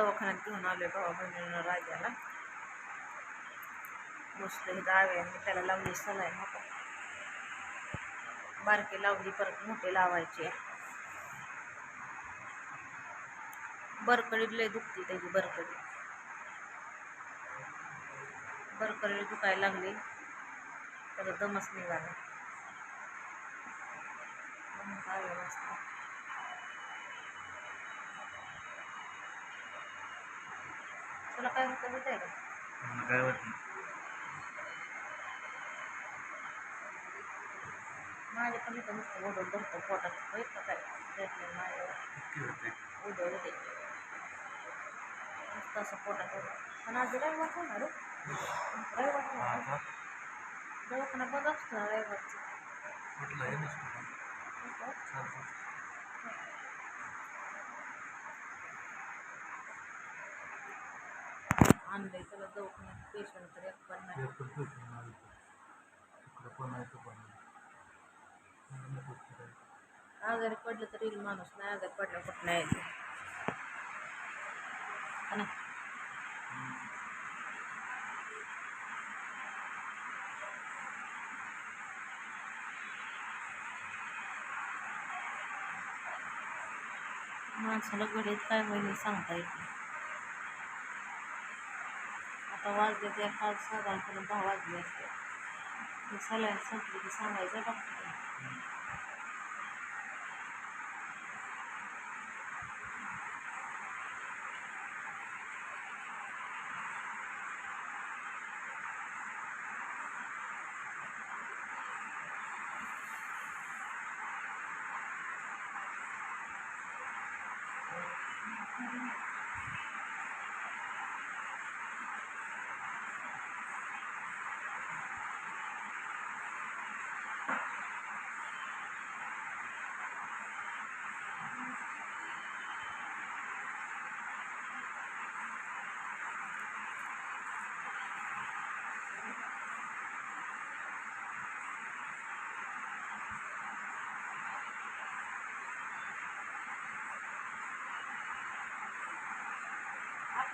दवाखान्यात घेऊन आले भावा बहिणीनं राजाला. बसलो हे आणि त्याला लावली सलाईन नको बारकी लावली परत मोठे लावायची. आहे. बरकडीत लय दुखते त्याची बरकडी बरकडी दुखायला लागली. तर दमच निघाला तुला काय होतं माहिती आहे का काय वाटलं माझ्या पण इथं नुसतं ओढून धरतो पोटात. होईल का काय? देत नाही. होते. नुसतं असं पोटात पण आज रविवार होणार. रविवार होणार. दवाखाना बंद असतो रविवारचं? कुठलं हे नसतं. आणलंय. त्याला दवाखान्यात पेशंट तर एक पण नाही. आजारी पडलं तर येईल माणूस. नाही आजारी पडलं कुठं नाही यायचं हा ना? माणसाला घडीत काय होईल सांगता येत नाही आता वाजले ते आज साधारणपणे दहा वाजले असते सलाईन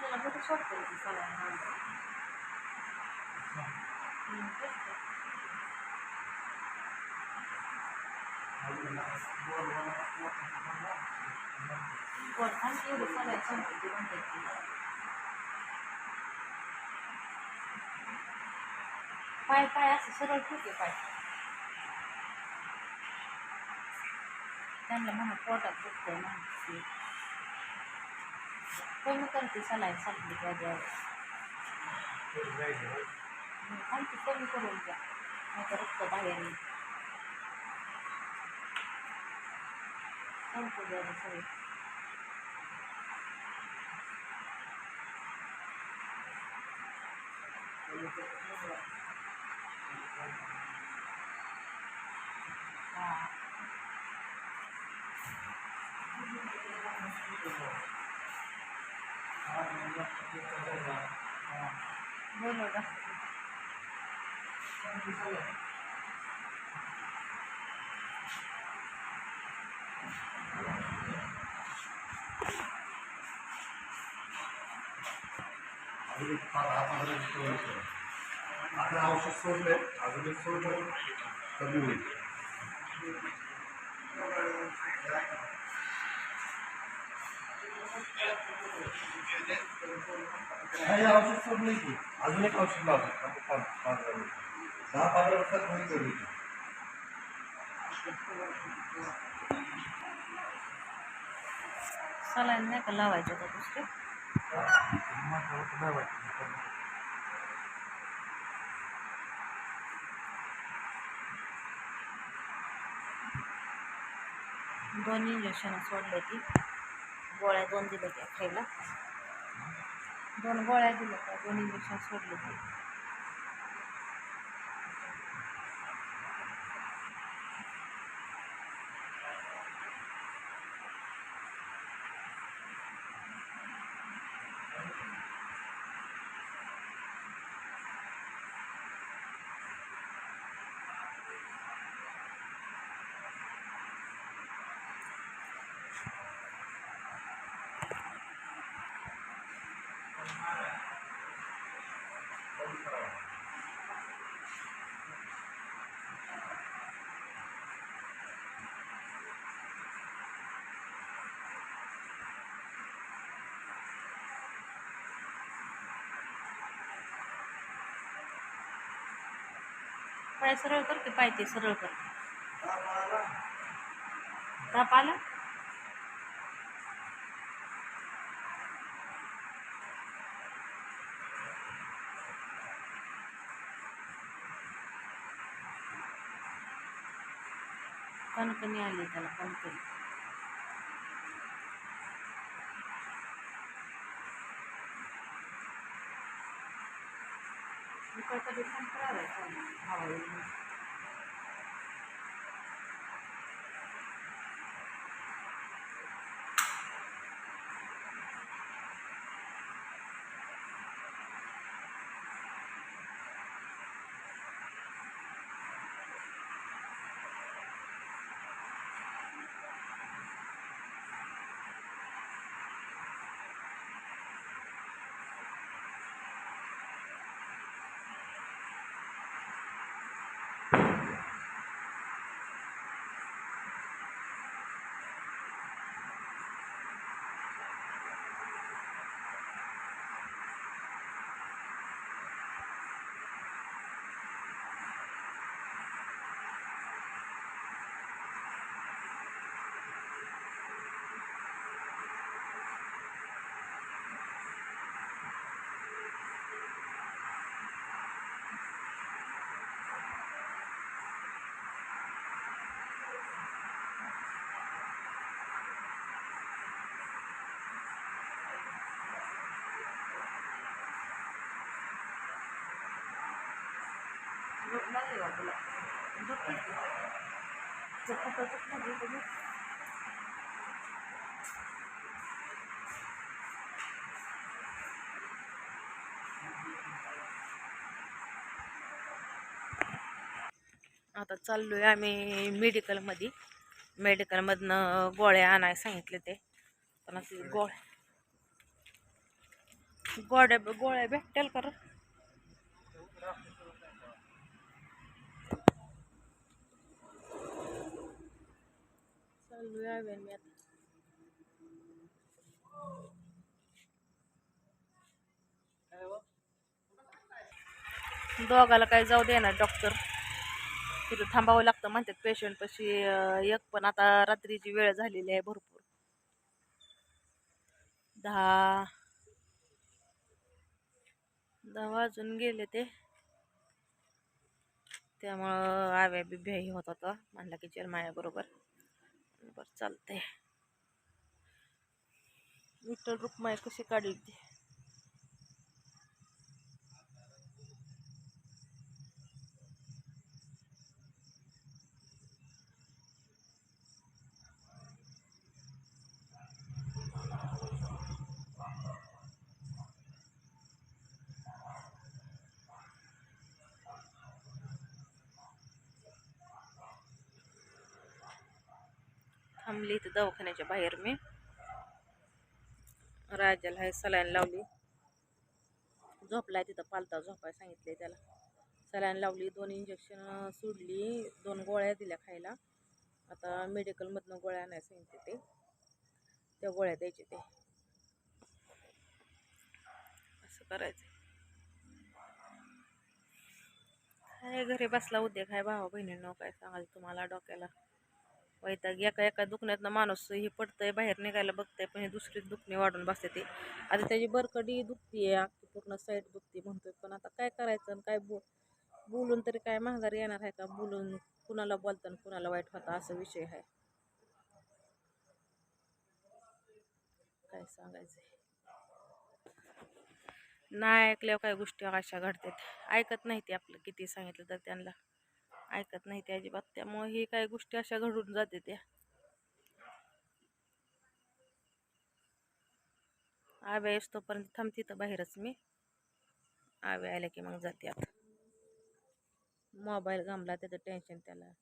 संपली की सांगायचं डॉक्टर आपल्याला कुठे सोडते ती सलाईन माणसं हम्म, तेच तर. वर आणखी एवढी सलाईन संपली ती म्हणते ती. पाय पाय असं सरळ ठेवते पाय त्यांना म्हणा पोटात दुखतंय म्हणते कमी करते सलाईन संपली त्याच्यावर आणखी कमी करून द्या नाही तर रक्त बाहेर येईल संपू द्या ना सगळे हा बोलो का अजून एक पाच दहा पंधरा दिवस सोडलं तर. आता औषध सोडले अजून एक सोडलं कमी होईल नाही औषध सोडलंय की अजून एक औषध लावलं आता पाच पंधरा दिवस. दहा पंधरा दिवसात होईल कमी सलाईन नाही का लावायचं का दुसरे मला वाटतं नाही वाटतं. दोन इंजेक्शन सोडले ती गोळ्या दोन दिल्या त्या खायला. दोन गोळ्या दिल्या त्या दोन इंजेक्शन सोडले ते पाय सरळ कर की पाय ते सरळ कर. ताप आला? कणकणी आली त्याला कणकणी. de comprar. झोप लागली का तुला झोप झोप आता झोप लागली का झोप? आता चाललोय आम्ही मेडिकलमध्ये मेडिकलमधनं गोळ्या आणायला सांगितले ते पण असे गोळ्या गोळ्या गोळ्या भेटतील कर रे? मी आता दोघाला काय जाऊ दे ना डॉक्टर तिथं थांबावं लागतं म्हणतात पेशंटपाशी पशी एक पण आता रात्रीची वेळ झालेली आहे भरपूर. दहा दहा वाजून गेले ते. त्यामुळं आव्या बिभ्याही होत होता. म्हणला की चल माझ्याबरोबर बरं चालतंय. विठ्ठल रुक्माई कशी काढली ती थांबली इथं दवाखान्याच्या बाहेर मी. राजाला हाय सलाईन लावली. झोपलाय तिथं पालता झोपाय सांगितले त्याला. सलाईन लावली दोन इंजेक्शन सोडली दोन गोळ्या दिल्या खायला. आता मेडिकलमधनं गोळ्या आणायला सांगितले ते. त्या गोळ्या द्यायचे ते. असं करायचं काय घरी बसला उद्या आहे भावा बहिणींनो काय सांगाल तुम्हाला डोक्याला? वैताग एका एका दुखण्यातनं माणूस हे पडतंय बाहेर निघायला बघतंय पण हे दुसरी दुखणी वाढून बसते ते. आता त्याची बरकडी दुखतीये अख्खी पूर्ण साईड दुखती म्हणतोय पण आता काय करायचं आणि काय बो बोलून तरी काय महागारी येणार आहे का? बोलून कुणाला बोलताना कुणाला वाईट होता असा विषय आहे. काय सांगायचं नाही ऐकल्यावर काय गोष्टी अशा घडतात. ऐकत नाही ते आपलं किती सांगितलं तर त्यांना. ऐकत नाही ते अजिबात. त्यामुळे ही काही गोष्टी अशा घडून जाते त्या. आव्या येस तोपर्यंत थांबते तर बाहेरच मी. आव्या आल्या की मग जाते आता. मोबाईल गमला त्याचं टेन्शन त्याला.